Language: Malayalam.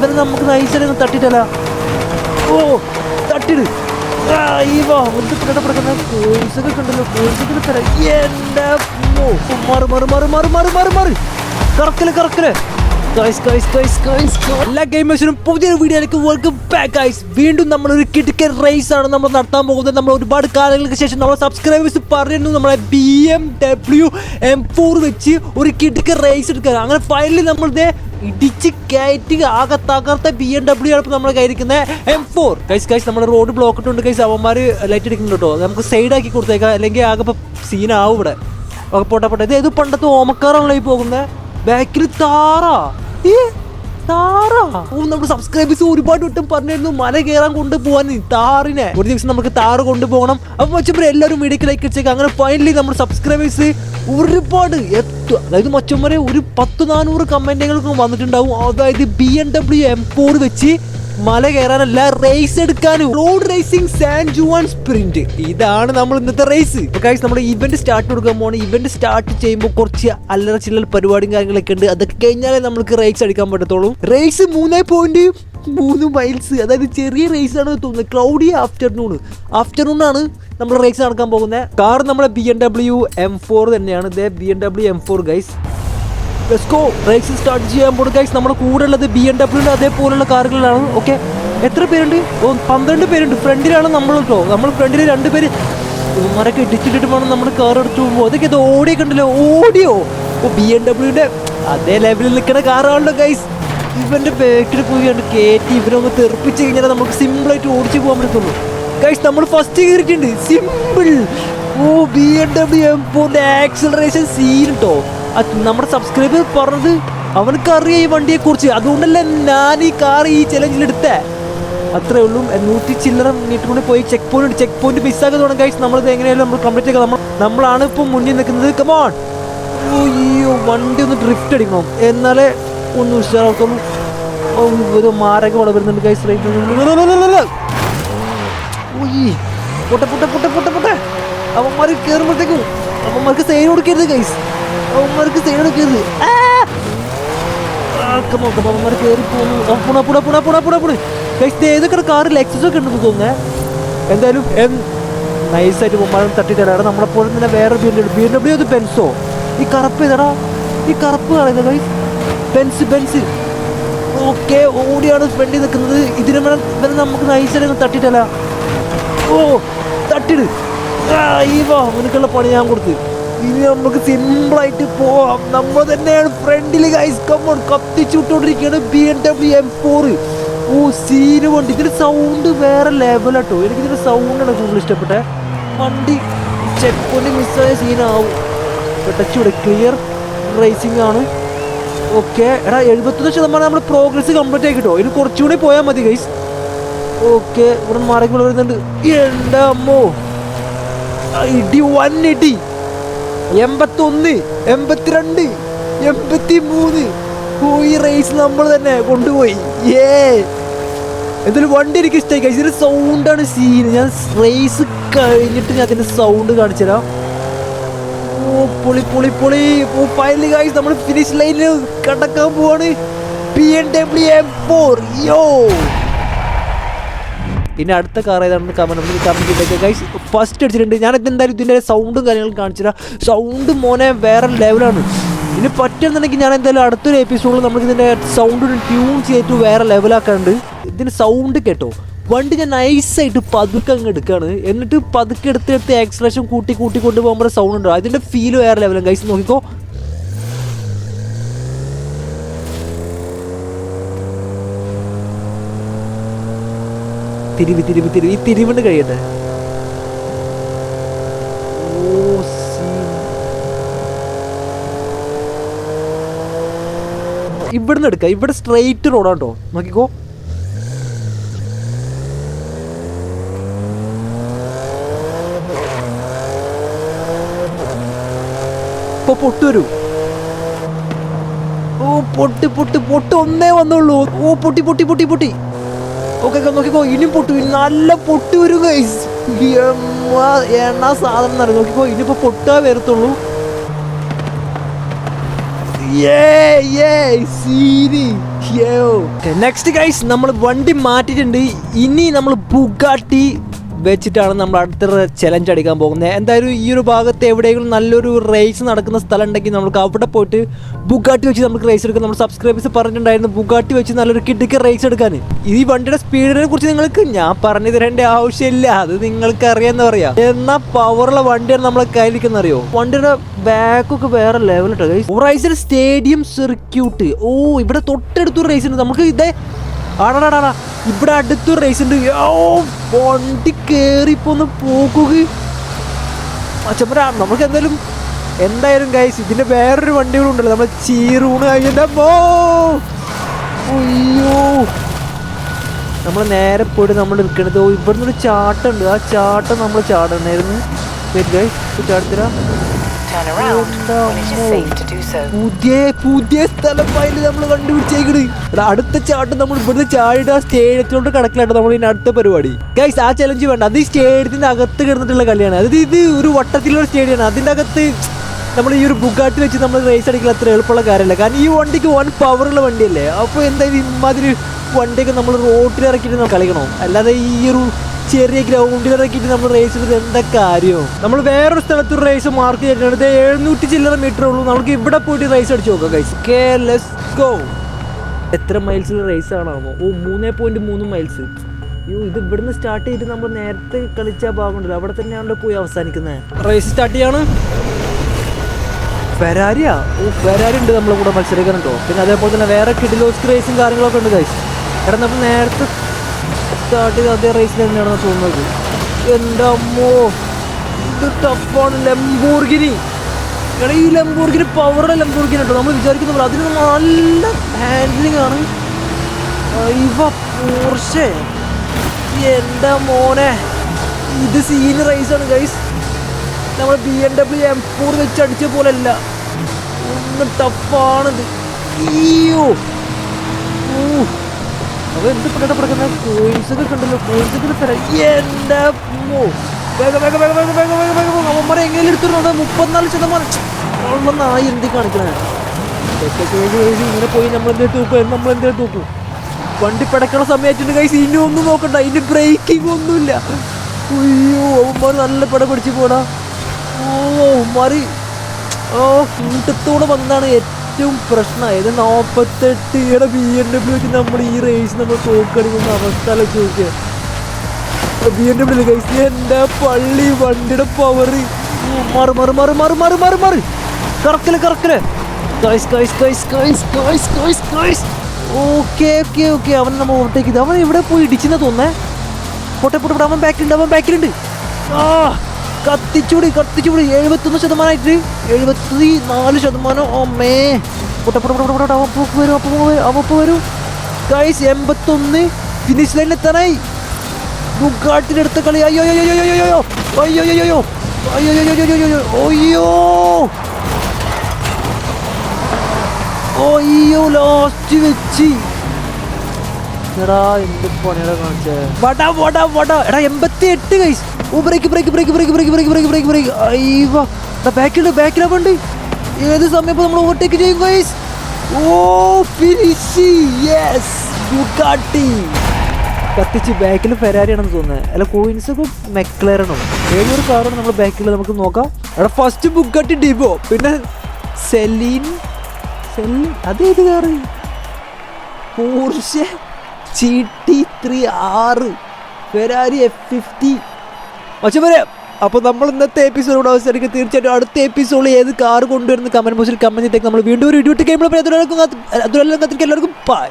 ഇവരെ നമുക്ക് നൈസായിട്ട് തട്ടിട്ടല്ല. ഓ തട്ടിട്. പുതിയൊരു വീഡിയോയിലേക്ക് വെൽക്കം ബാക്ക് ഐസ് വീണ്ടും നമ്മൾ ഒരു കിടുക്കൻ റേസ് ആണ് നമ്മൾ നടത്താൻ പോകുന്നത്. നമ്മൾ ഒരുപാട് കാലങ്ങൾക്ക് ശേഷം നമ്മൾ സബ്സ്ക്രൈബേഴ്സ് പറയുന്നു. നമ്മളെ B M W M four വെച്ച് ഒരു കിടുക്കൻ റേസ് എടുക്കുക അങ്ങനെ ഫൈനലി നമ്മൾ ദേ ഇടിച്ച് കയറ്റി ആകെ തകർത്ത ബി എം ഡബ്ല്യു ആണ് നമ്മൾ കയറിക്കുന്നത് എം ഫോർ കൈസ് കൈസ് നമ്മുടെ റോഡ് ബ്ലോക്ക് ഇട്ടുണ്ട്. കൈസ് അവന്മാർ ലൈറ്റ് അടിക്കുന്നുണ്ട് കേട്ടോ. നമുക്ക് ആക്കി കൊടുത്തേക്കാം. അല്ലെങ്കിൽ ആകെ ഇപ്പം സീനാവും ഇവിടെ. ഓക്കെ പോട്ടെ പോട്ടെ. ഇത് ഏത് പണ്ടത്തെ ഓമക്കാറാണല്ലോ ഈ പോകുന്നത് ബാക്കിൽ താറാ. ഏ? താറാ? ഓ നമ്മുടെ സബ്സ്ക്രൈബേഴ്സ് ഒരുപാട് വട്ടം പറഞ്ഞിരുന്നു മല കയറാൻ കൊണ്ടുപോകാൻ താറിനെ. ഒരു ദിവസം നമുക്ക് താറ് കൊണ്ടുപോകണം. അപ്പൊ വെച്ചപ്പോൾ എല്ലാവരും വീഡിയോക്ക് ലൈക്ക് അടിച്ചേക്കാം. അങ്ങനെ ഫൈനലി നമ്മുടെ സബ്സ്ക്രൈബേഴ്സ് ഒരുപാട് എത്തു. അതായത് മച്ചന്മാരെ ഒരു പത്ത് നാനൂറ് കമന്റുകൾക്ക് വന്നിട്ടുണ്ടാവും. അതായത് B M W M four വെച്ച് മല കയറാനല്ല റേസ് എടുക്കാനും. Road racing San Juan sprint ഇതാണ് നമ്മൾ ഇന്നത്തെ റേസ് നമ്മൾ ഇവന്റ് സ്റ്റാർട്ട് കൊടുക്കാൻ പോകണം ഇവന്റ് സ്റ്റാർട്ട് ചെയ്യുമ്പോൾ കുറച്ച് അല്ലറ ചില്ലറ പരിപാടിയും കാര്യങ്ങളൊക്കെ ഉണ്ട്. അതൊക്കെ കഴിഞ്ഞാലേ നമുക്ക് റേസ് അടിക്കാൻ പറ്റത്തുള്ളൂ. റേസ് മൂന്നേ പോയിന്റ് മൂന്ന് മൈൽസ് അതായത് ചെറിയ റേസ് ആണ് തോന്നുന്നത്. ക്ലൗഡി ആഫ്റ്റർനൂൺ ആഫ്റ്റർനൂൺ ആണ് നമ്മൾ റേസ് നടക്കാൻ പോകുന്നത്. കാർ നമ്മുടെ B M W M four തന്നെയാണ്. B M W M four guys go race start ചെയ്യാൻ പോകുന്നത് ഗൈസ് നമ്മുടെ കൂടെ ഉള്ളത് ബി എം ഡബ്ല്യൂന്റെ അതേപോലുള്ള കാറുകളിലാണ് ഓക്കെ എത്ര പേരുണ്ട്? ഓ പന്ത്രണ്ട് പേരുണ്ട്. ഫ്രണ്ടിലാണ് നമ്മൾ കേട്ടോ നമ്മൾ ഫ്രണ്ടിൽ രണ്ട് പേര് മരൊക്കെ ഇടിച്ചിട്ടിട്ട് വേണം നമ്മൾ കാർ എടുത്ത് പോകുമ്പോൾ അതൊക്കെ ഇത് ഓടിയൊക്കെ ഉണ്ടല്ലോ ഓടിയോ? ഓ ബി എം ഡബ്ല്യൂന്റെ അതേ ലെവലിൽ നിൽക്കുന്ന കാറാണല്ലോ ഗൈസ് ഇവന്റെ ബാക്കിൽ പോയി കയറ്റി ഇവരൊന്ന് തെറിപ്പിച്ച് കഴിഞ്ഞാൽ നമുക്ക് സിമ്പിളായിട്ട് ഓടിച്ച് പോകാൻ പറ്റത്തുള്ളൂ. ഗൈസ് നമ്മൾ ഫസ്റ്റ് കയറിയിട്ടുണ്ട്. Simple oh B M W M ഫോറിന്റെ ആക്സിലറേഷൻ സീൻ കേട്ടോ നമ്മുടെ സബ്സ്ക്രൈബർ പറഞ്ഞത് അവനക്ക് അറിയാം ഈ വണ്ടിയെ കുറിച്ച് അതുകൊണ്ടല്ലേ ഞാൻ ഈ കാർ ഈ ചലഞ്ചിൽ എടുത്തേ. അത്രേ ഉള്ളൂ. നൂറ്റി ചില്ലറ മീറ്റർ കൊണ്ട് പോയി ചെക്ക് പോയിന്റ് ചെക്ക് പോയിന്റ് മിസ്സാക്കി തുടങ്ങി കഴിച്ച് നമ്മളത് എങ്ങനെയായാലും നമ്മൾ കംപ്ലീറ്റ് ആക്കാം. നമ്മൾ നമ്മളാണ് ഇപ്പം മുന്നിൽ നിൽക്കുന്നത്. കമോൺ അയ്യോ വണ്ടി ഒന്ന് ഡ്രിഫ്റ്റ് അടിക്കണം. എന്നാലേ ഒന്ന് ഉഷാറാക്കുള്ളൂ ഒരു മാരക ഇവിടെ വരുന്നുണ്ട് ഗൈസ് ഉയ്യ്. പൊട്ടെ പൊട്ടെ പൊട്ടെ പൊട്ടെ പൊട്ടെ. അവന്മാർ കയറുമ്പോഴത്തേക്കും അവന്മാർക്ക് സൈഡ് കൊടുക്കരുത് ഗൈസ് അവന്മാർക്ക് സൈഡ് come on, അവന്മാർ കയറി പോകുന്നു പുണ പുണ പുണ പുണ പുണ പുണ. ഗൈസ് ഏതൊക്കെ കാറിൽ എക്സസ് ഒക്കെ ഉണ്ടെന്ന് തോന്നുന്നേ. എന്തായാലും നൈസായിട്ട് മരം തട്ടിത്തരാണ് നമ്മളെപ്പോലെ തന്നെ വേറെ ബി എം ബി ഡബ്ല്യു അത് ബെൻസോ ഈ കറുപ്പ് ഇതടാ ഈ കറുപ്പ് കളയുന്നത് ബെൻസ് ബെൻസ് ഓക്കെ ഓടിയാണ് ഫ്രണ്ടിൽ നിൽക്കുന്നത്. ഇതിന് ഇവരെ നമുക്ക് നൈസായിട്ട് തട്ടിട്ടല്ല ഓ തട്ടിട്. ഈ വാ നിനക്കുള്ള പണി ഞാൻ കൊടുത്ത്. ഇനി നമുക്ക് സിമ്പിളായിട്ട് പോവാം. നമ്മൾ തന്നെയാണ് ഫ്രണ്ടിൽ guys come on കത്തിച്ചുവിട്ടുകൊണ്ടിരിക്കുകയാണ് B M W M four oh scene വണ്ടി ഇതിന്റെ സൗണ്ട് വേറെ ലെവലാട്ടോ എനിക്ക് ഇതിന്റെ സൗണ്ടാണ് കൂടുതൽ ഇഷ്ടപ്പെട്ടെ. വണ്ടി ചെക്ക് പോയിന്റ് മിസ്സായ സീനാവും ടച്ചൂടെ ക്ലിയർ റേസിംഗ് ആണ്. ഓക്കെ എടാ എഴുപത്തൊന്ന് ശതമാനം നമ്മുടെ പ്രോഗ്രസ് കംപ്ലീറ്റ് ആയി കിട്ടോ. ഇനി കുറച്ചുകൂടി പോയാൽ മതി ഗൈസ് ഓക്കെ ഇവിടെ മരങ്ങൾ വരുന്നുണ്ട്. എന്റെ അമ്മോ. ഇടി വൺ ഇടി. എൺപത്തൊന്ന് എൺപത്തിരണ്ട് എൺപത്തി മൂന്ന് ഈ റേസ് നമ്മൾ തന്നെ കൊണ്ടുപോയി. ഏ എന്തായാലും വണ്ടി എനിക്ക് ഇഷ്ടമായി കഴിച്ചു സൗണ്ടാണ് സീൻ ഞാൻ റേസ് കഴിഞ്ഞിട്ട് ഞാൻ അതിന്റെ സൗണ്ട് കാണിച്ചു തരാം. ഓ പൊളി പൊളി പൊളി. ഓ ഫൈനലി കാഴ്ച നമ്മൾ ഫിനിഷ് ലൈനിൽ കടക്കാൻ പോവാണ്. B M W M four yo ഇനി അടുത്ത കാർ ഏതാണെന്ന് കമന്റ് കമന്റ് ചെയ്തേക്ക്. ഗൈസ് ഫസ്റ്റ് അടിച്ചിട്ടുണ്ട്. ഞാൻ എന്തായാലും ഇതിന്റെ സൗണ്ടും കാര്യങ്ങളും കാണിച്ചു തരാം. സൗണ്ട് മോനെ വേറെ ലെവലാണ് ഇനി പറ്റുന്നുണ്ടെങ്കിൽ ഞാൻ എന്തായാലും അടുത്തൊരു എപ്പിസോഡിൽ നമുക്ക് ഇതിന്റെ സൗണ്ട് ട്യൂൺ ചെയ്തിട്ട് വേറെ ലെവലാക്കാണ്ട് ഇതിന്റെ സൗണ്ട് കേട്ടോ. വണ്ടി ഞാൻ നൈസായിട്ട് പതുക്കെ അങ്ങ് എടുക്കുകയാണ് എന്നിട്ട് പതുക്കെ എടുത്ത് എടുത്ത് എക്സ്പ്രഷൻ കൂട്ടി കൂട്ടി കൊണ്ടുപോകുമ്പോൾ സൗണ്ട് ഉണ്ടാവും അതിന്റെ ഫീൽ വേറെ ലെവലാണ് ഗൈസ് നോക്കിക്കോ. തിരിവ് തിരിവ് തിരിവ്. ഈ തിരിവുണ്ട് കഴിയട്ടെ. ഇവിടുന്ന് എടുക്കാം. ഇവിടെ സ്ട്രെയിറ്റ് റോഡാട്ടോ നോക്കിക്കോ. ഇപ്പൊ പൊട്ടുവരൂ ഓ പൊട്ടി പൊട്ടി പൊട്ട് ഒന്നേ വന്നുള്ളൂ. ഓ പൊട്ടി പൊട്ടി പൊട്ടി പൊട്ടി. ഓക്കെ നോക്കിക്കോ ഇനിയും പൊട്ടു. നല്ല പൊട്ടി വരും ഗൈസ് എണ്ണ സാധനം നിറയും നോക്കിക്കോ ഇനിയിപ്പോ പൊട്ടാ വരത്തുള്ളൂ. നെക്സ്റ്റ് ഗൈസ് നമ്മൾ വണ്ടി മാറ്റിയിട്ടുണ്ട്. ഇനി നമ്മൾ ബുഗാട്ടി വെച്ചിട്ടാണ് നമ്മൾ അടുത്ത ചലഞ്ച് അടിക്കാൻ പോകുന്നത് എന്തായാലും ഈ ഒരു ഭാഗത്ത് എവിടെയെങ്കിലും നല്ലൊരു റേസ് നടക്കുന്ന സ്ഥലം ഉണ്ടെങ്കിൽ നമുക്ക് അവിടെ പോയിട്ട് ബുഗാട്ടി വെച്ച് നമുക്ക് റേസ് എടുക്കാം. നമ്മൾ സബ്സ്ക്രൈബേഴ്സ് പറഞ്ഞിട്ടുണ്ടായിരുന്നു ബുഗാട്ടി വെച്ച് നല്ലൊരു കിട്ടിക്ക് റേസ് എടുക്കാൻ. ഈ വണ്ടിയുടെ സ്പീഡിനെ കുറിച്ച് നിങ്ങൾക്ക് ഞാൻ പറഞ്ഞു തരേണ്ട ആവശ്യമില്ല. അത് നിങ്ങൾക്ക് അറിയാന്ന് പറയാം. എന്നാ പവറുള്ള വണ്ടിയാണ് നമ്മളെ കയ്യിലിരിക്കുന്ന അറിയോ വണ്ടിയുടെ ബാക്കൊക്കെ വേറെ ലെവൽ റൈസിൽ സ്റ്റേഡിയം സർക്യൂട്ട് ഓ ഇവിടെ തൊട്ടടുത്തൊരു റേസ് ഉണ്ട്. നമുക്ക് ഇതേ ആടാടാടാ. ഇവിടെ അടുത്തൊരു റേസ് ഉണ്ട്. ഓ വണ്ടി കേറിപ്പോന്ന് പോക്കുക അച്ഛപ്പര നമുക്ക് എന്തായാലും എന്തായാലും ഗൈസ് ഇതിന്റെ വേറൊരു വണ്ടി കൂടെ ഉണ്ടല്ലോ. നമ്മൾ ചീറൂണ് കഴിഞ്ഞ പോ. അയ്യോ. നമ്മൾ നേരെ പോയിട്ട് നമ്മൾ നിൽക്കണത്. ഓ ഇവിടുന്ന് ഒരു ആ ചാട്ടം നമ്മൾ ചാടണമായിരുന്നു ചാടത്തില്ല Turn around when it is safe to do so. പുതിയ പുതിയ സ്ഥലം ഫയൽ നമ്മൾ കണ്ടുപിടിച്ചേക്കണ്. എടാ, അടുത്ത ചാട്ട് നമ്മൾ ഇവിടുന്ന് ചാടിയിട്ട് ആ സ്റ്റേഡിയത്തിലോട്ട് കടക്കലാണ് നമ്മൾ ഇനി അടുത്ത പരിപാടി. ഗൈസ് ആ ചലഞ്ച് വേണ്ട. അത് ഈ സ്റ്റേഡിയത്തിന്റെ അകത്ത് കിടന്നിട്ടുള്ള കളിയാണ്. അത് ഇത് ഒരു വട്ടത്തിലുള്ള സ്റ്റേഡിയമാണ്. അതിന്റെ അകത്ത് നമ്മൾ ഈ ഒരു ബുഗാട്ടി വെച്ച് നമ്മൾ റേസ് അടിക്കൽ അത്ര എളുപ്പമുള്ള കാര്യമല്ല. കാരണം ഈ വണ്ടിക്ക് വൺ പവറുള്ള വണ്ടിയല്ലേ? അപ്പോൾ എന്തായാലും ഇമാതിരി വണ്ടിയൊക്കെ നമ്മൾ റോട്ടിൽ ഇറക്കിയിട്ട് നമ്മൾ കളിക്കണോ? അല്ലാതെ ഈ ഒരു ചെറിയ ഗ്രൗണ്ടിൽ ഇറക്കിയിട്ട് നമ്മൾ റേസ് ചെയ്തത് എന്താ കാര്യം? നമ്മൾ വേറൊരു സ്ഥലത്ത് റേസ് മാർക്ക് ചെയ്തിട്ടുണ്ട്. എഴുന്നൂറ്റി ചില്ലറ മീറ്റർ ഉള്ളൂ. നമുക്ക് ഇവിടെ പോയിട്ട് റേസ് അടിച്ച് നോക്കാം ഗൈസ് കെ ലെസ് ഗോ എത്ര മൈൽസിൽ റേസ് ആണാമോ ഓ മൂന്നേ പോയിന്റ് മൂന്ന് മൈൽസ് അയ്യോ ഇത് ഇവിടുന്ന് സ്റ്റാർട്ട് ചെയ്തിട്ട് നമ്മൾ നേരത്തെ കളിച്ച ഭാഗമുണ്ടല്ലോ അവിടെ തന്നെയാണല്ലോ പോയി അവസാനിക്കുന്നത് റേസ് സ്റ്റാർട്ട് ചെയ്യാണ്. ഫെരാരിയാ ഓ ഫെരാരി ഉണ്ട് നമ്മളെ കൂടെ മത്സരിക്കാൻ പിന്നെ അതേപോലെ തന്നെ വേറെ കിഡിലോസ് റേസും കാര്യങ്ങളൊക്കെ ഉണ്ട് ഗൈസ് കാരണം നമ്മൾ നേരത്തെ സ്റ്റാർട്ട് ചെയ്ത് അതേ റേസിൽ തന്നെയാണ് തോന്നുന്നത്. എന്റെ അമ്മോ ഇത് ടഫാണ് ലംബൂർഗിനി എടാ ഈ ലംബൂർഗിനി പവറുടെ ലംബൂർഗിനി കേട്ടോ നമ്മൾ വിചാരിക്കുന്ന പോലെ അതിന് നല്ല ഹാൻഡ്ലിംഗ് ആണ്. ഇവ പോർഷെ എന്റെ മോനെ ഇത് സീൻ റേസാണ് ഗൈസ് നമ്മൾ B M W M four വെച്ച് അടിച്ച പോലല്ല. ഒന്ന് ടഫാണിത് അയ്യോ. അവ എന്ത് പെട്ടെന്ന് പിടക്കുന്ന കോയിൻസ് കണ്ടല്ലോ ഉണ്ടല്ലോ കോയിൻസ് ഒക്കെ തരാം എന്റെ അവന്മാരെ എങ്ങനെ എടുത്തിട്ടുണ്ട്? മുപ്പത്തിനാല് ശതമാനം. നായി എന്തി കാണിക്കണേ? ഇങ്ങനെ പോയി നമ്മൾ എന്തെങ്കിലും തൂക്കും? നമ്മൾ എന്തെങ്കിലും തൂക്കും? വണ്ടി പിടക്കണ സമയത്തിന്റെ കൈ ഇനി ഒന്നും നോക്കണ്ട. ഇനി ബ്രേക്കിംഗ് ഒന്നുമില്ല. അയ്യോ അവന്മാർ നല്ല പട പിടിച്ച് പോടാ. ഓ അവന്മാർ ഓ കൂട്ടത്തോടെ വന്നതാണ് ഏറ്റവും പ്രശ്നമായത് നാൽപ്പത്തെട്ട് ഈടെ ബി എം ഡബ്ല്യു വെച്ച് നമ്മൾ ഈ റേസ് നമ്മൾ തോക്കടിക്കുന്ന അവസ്ഥ നോക്കിയാൽ ബി എം ഡബ്ല്യു കൈസ് എന്റെ പള്ളി വണ്ടിയുടെ പവർ മാറി മാറി മാറി മാറി മാറി മാറി മാറി. കറക്കൽ കറക്കൽ guys guys guys guys guys guys guys okay okay okay അവൻ നമ്മൾ ഓവർടേക്ക് ചെയ്ത്. അവൻ ഇവിടെ പോയി ഇടിച്ചെന്ന് തോന്നേ പൊട്ടെ പോട്ടെ, അവൻ ബാക്കിലുണ്ട് അവൻ ബാക്കിലുണ്ട് ആ. കത്തിച്ചൂടി കത്തിച്ചൂടി എഴുപത്തൊന്ന് ശതമാനമായിട്ട്. എഴുപത്തി നാല് ശതമാനം ഓമേ പൊട്ടെ പൊട്ടെ പൊട്ടെ പൊട്ടെ അവ പോക്ക് വരും അപ്പൊ വരും അവപ്പ് വരും. ഗൈസ് എൺപത്തൊന്ന്. ഫിനിഷ് ലൈനിൽ എത്താനായി ബുഗാട്ടിന്റെ അടുത്ത കളി. അയ്യോ അയ്യോ അയ്യോ അയ്യോ അയ്യോ. അയ്യോ അയ്യോ അയ്യോ. അയ്യോ അയ്യോ അയ്യോ ലാസ്റ്റ് വെച്ച്. എന്ത് പണിയുടെ കാണിച്ചേ. വട വട വട. എടാ എൺപത്തി എട്ട് guys oh brake brake brake brake brake brake brake brake brake അയ്യോ ബാക്കിലുണ്ട് ബാക്കിലാ വണ്ടി. ഏത് സമയം ഇപ്പോൾ നമ്മൾ ഓവർടേക്ക് ചെയ്യും ഗൈസ് ഓ ഫിനിഷ് യെസ് ബുഗാട്ടി കത്തിച്ച് ബാക്കിൽ ഫെരാരിയാണെന്ന് തോന്നുന്നത് അല്ല കോയിൻസ് ഒക്കെ മെക്ലറണോ ഏതൊരു കാറാണ് നമ്മൾ ബാക്കിൽ നമുക്ക് നോക്കാം. എടാ ഫസ്റ്റ് ബുഗാട്ടി ഡിബോ പിന്നെ സെലീൻ സെലീൻ അതേത് car Porsche G T three ആറ് ഫെരാരി എഫ് ഫിഫ്റ്റി പക്ഷെ വരെ അപ്പോൾ നമ്മൾ ഇന്നത്തെ എപ്പിസോഡ് അവസരിക്കും തീർച്ചയായിട്ടും അടുത്ത എപ്പിസോഡിൽ ഏത് കാർ കൊണ്ടുവരുന്ന കമന്റ് ബോക്സിൽ കമന്റ് ചെയ്തേക്ക്. നമ്മൾ വീണ്ടും ഒരു ഇടിവിട്ട് അതുവരെ എല്ലാവർക്കും ബൈ